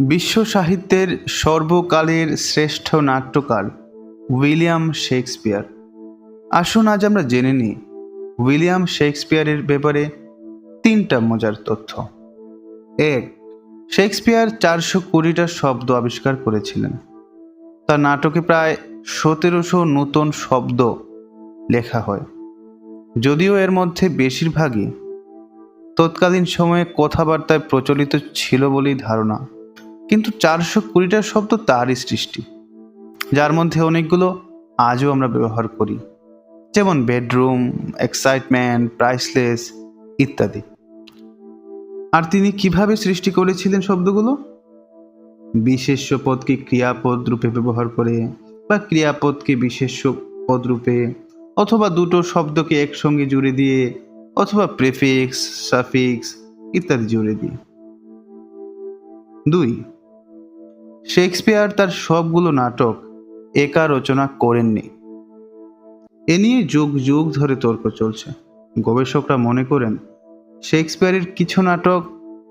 বিশ্ব সাহিত্যের সর্বকালের শ্রেষ্ঠ নাট্যকার উইলিয়াম শেক্সপিয়ার। আসুন আজ আমরা জেনে নিই উইলিয়াম শেক্সপিয়ারের ব্যাপারে তিনটা মজার তথ্য। এক, শেক্সপিয়ার চারশো কুড়িটা শব্দ আবিষ্কার করেছিলেন। তার নাটকে প্রায় সতেরোশো নতুন শব্দ লেখা হয়। যদিও এর মধ্যে বেশিরভাগই তৎকালীন সময়ে কথাবার্তায় প্রচলিত ছিল বলেই ধারণা। কিন্তু চারশো কুড়িটা শব্দ তারই সৃষ্টি, যার মধ্যে অনেকগুলো আজও আমরা ব্যবহার করি, যেমন বেডরুম, এক্সাইটমেন্ট, প্রাইসলেস ইত্যাদি। আর তিনি কীভাবে সৃষ্টি করেছিলেন শব্দগুলো? বিশেষ্য পদকে ক্রিয়াপদ রূপে ব্যবহার করে বা ক্রিয়াপদকে বিশেষ্য পদ রূপে, অথবা দুটো শব্দকে একসঙ্গে জুড়ে দিয়ে, অথবা প্রেফিক্স, সাফিক্স ইত্যাদি জুড়ে দিয়ে। দুই শেক্সপিয়ার তার সবগুলো নাটক একা রচনা করেননি। এ নিয়ে যুগ যুগ ধরে তর্ক চলছে। গবেষকরা মনে করেন, শেক্সপিয়ারের কিছু নাটক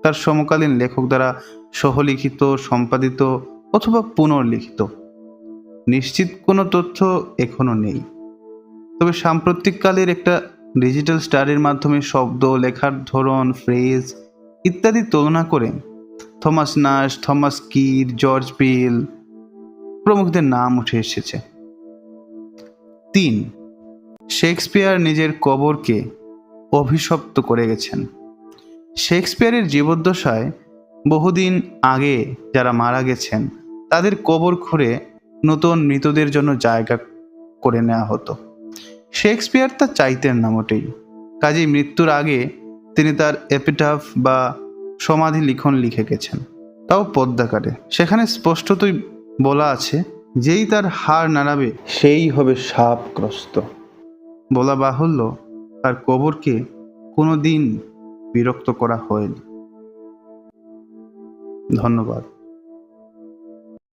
তার সমকালীন লেখক দ্বারা সহলিখিত, সম্পাদিত অথবা পুনর্লিখিত। নিশ্চিত কোনো তথ্য এখনও নেই। তবে সাম্প্রতিককালের একটা ডিজিটাল স্টাডির মাধ্যমে শব্দ, লেখার ধরন, ফ্রেজ ইত্যাদি তুলনা করে থমাস নাস থমাস কির, জর্জ পিল প্রমুখদের নাম উঠে এসেছে। তিন, শেক্সপিয়ার নিজের কবরকে অভিশপ্ত করে গেছেন। শেক্সপিয়ারের জীবদ্দশায় বহুদিন আগে যারা মারা গেছেন, তাদের কবর খুঁড়ে নতুন মৃতদের জন্য জায়গা করে নেওয়া হতো। শেক্সপিয়ার তা চাইতেন না মোটেই, কাজেই মৃত্যুর আগে তিনি তার এপিটাফ বা সমাধি লিখন লিখে গেছেন। তাও পদ্মাকারে। সেখানে স্পষ্টতই বলা আছে, যেই তার হার নাড়াবে, সেই হবে সাপগ্রস্ত। বলা বাহুল্য, তার কবরকে কোনো দিন বিরক্ত করা হয়নি। ধন্যবাদ।